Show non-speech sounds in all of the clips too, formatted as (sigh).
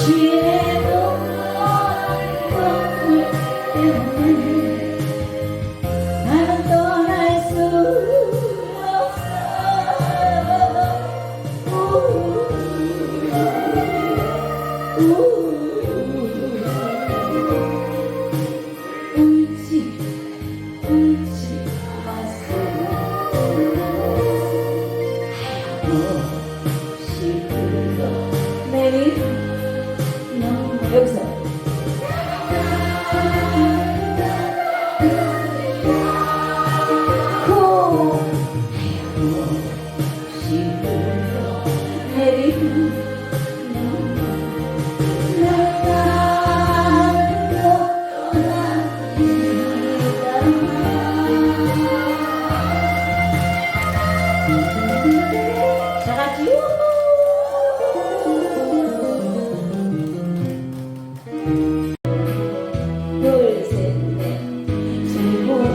谢。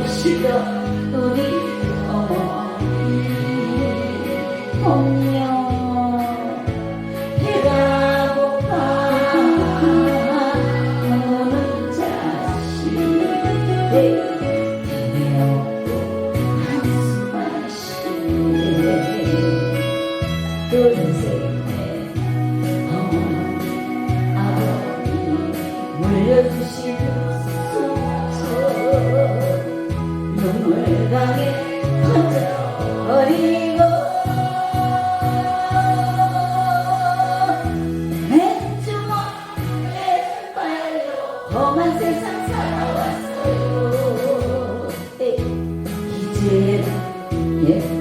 쉬어 우리 어머 10.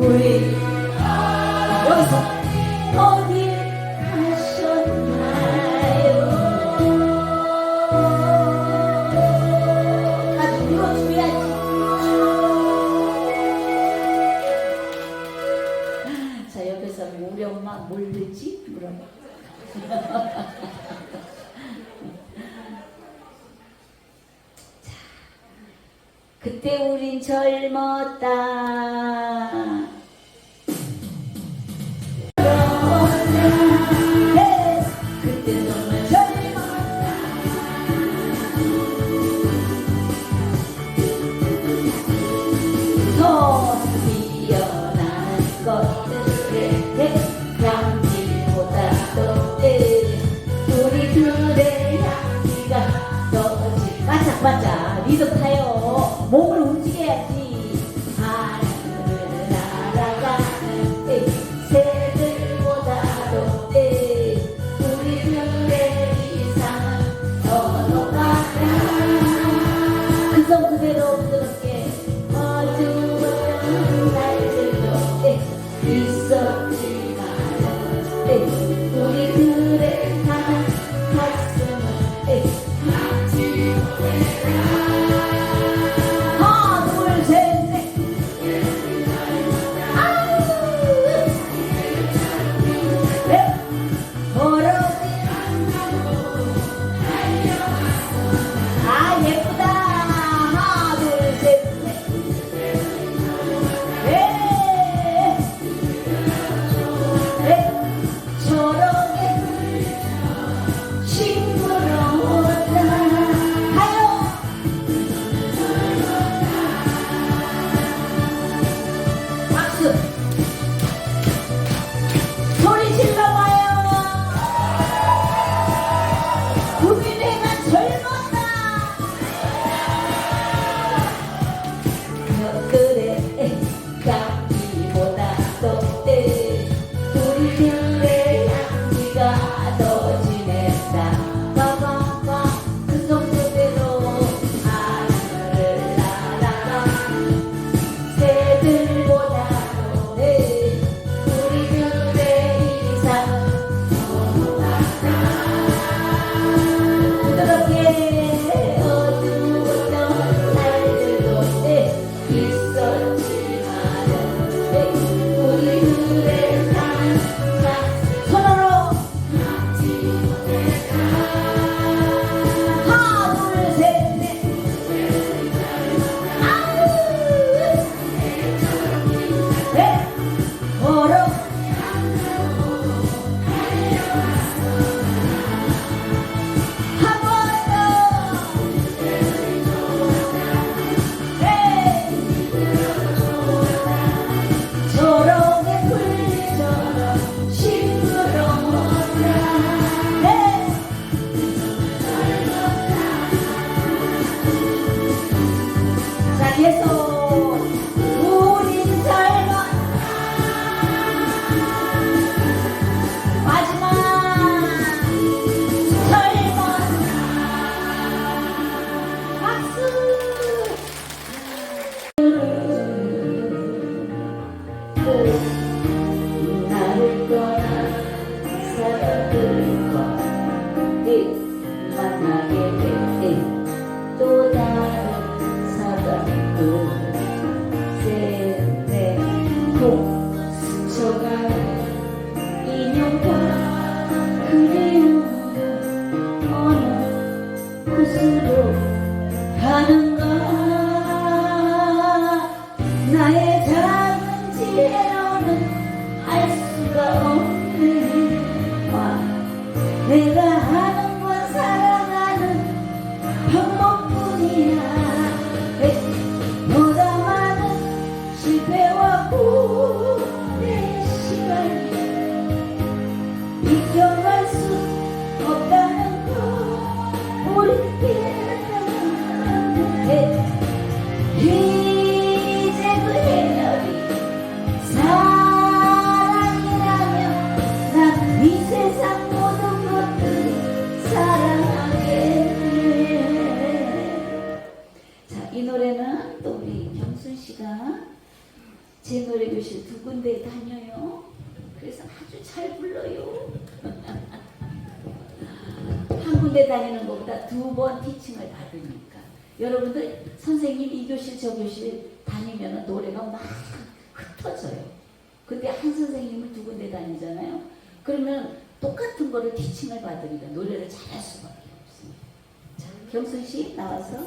우리 여기서 어디 가셨나요? 같이 불러줘야지. 자 옆에서 우리 엄마 뭘 듣지? 물어봐. (laughs) 그때 우린 젊었다. Verás 군데 다니는 것보다 두 번 티칭을 받으니까. 여러분들 선생님 이 교실 저 교실 다니면 노래가 막 흩어져요. 근데 한 선생님을 두 군데 다니잖아요. 그러면 똑같은 거를 티칭을 받으니까 노래를 잘할 수밖에 없습니다. 자, 경순 씨 나와서